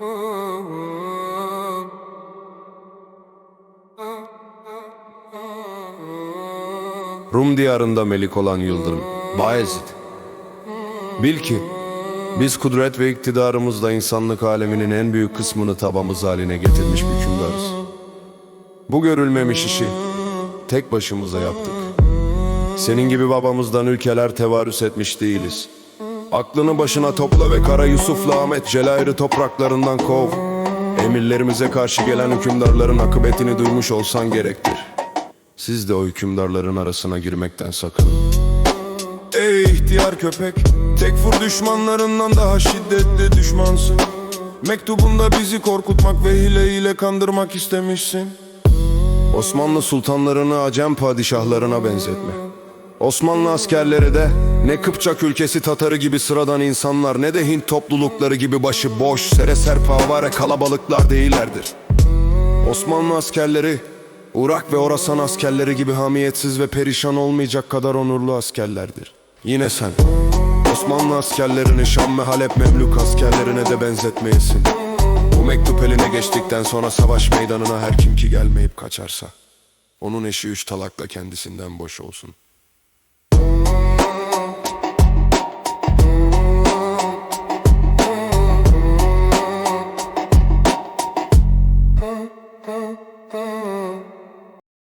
Rum diyarında melik olan Yıldırım, Bayezid. Bil ki biz kudret ve iktidarımızla insanlık aleminin en büyük kısmını tabamız haline getirmiş bir hükümdarız. Bu görülmemiş işi tek başımıza yaptık. Senin gibi babamızdan ülkeler tevarüs etmiş değiliz. Aklını başına topla ve Kara Yusuf'la Ahmet Celair'i topraklarından kov. Emirlerimize karşı gelen hükümdarların akıbetini duymuş olsan gerektir. Siz de o hükümdarların arasına girmekten sakının. Ey ihtiyar köpek, tekfur düşmanlarından daha şiddetli düşmansın. Mektubunda bizi korkutmak ve hile ile kandırmak istemişsin. Osmanlı sultanlarını Acem padişahlarına benzetme. Osmanlı askerleri de ne Kıpçak ülkesi Tatarı gibi sıradan insanlar ne de Hint toplulukları gibi başı boş, sere serpavare kalabalıklar değillerdir. Osmanlı askerleri Irak ve Orasan askerleri gibi hamiyetsiz ve perişan olmayacak kadar onurlu askerlerdir. Yine sen Osmanlı askerlerini Şam ve Halep Memlük askerlerine de benzetmeyesin. Bu mektup eline geçtikten sonra savaş meydanına her kim ki gelmeyip kaçarsa onun eşi üç talakla kendisinden boş olsun.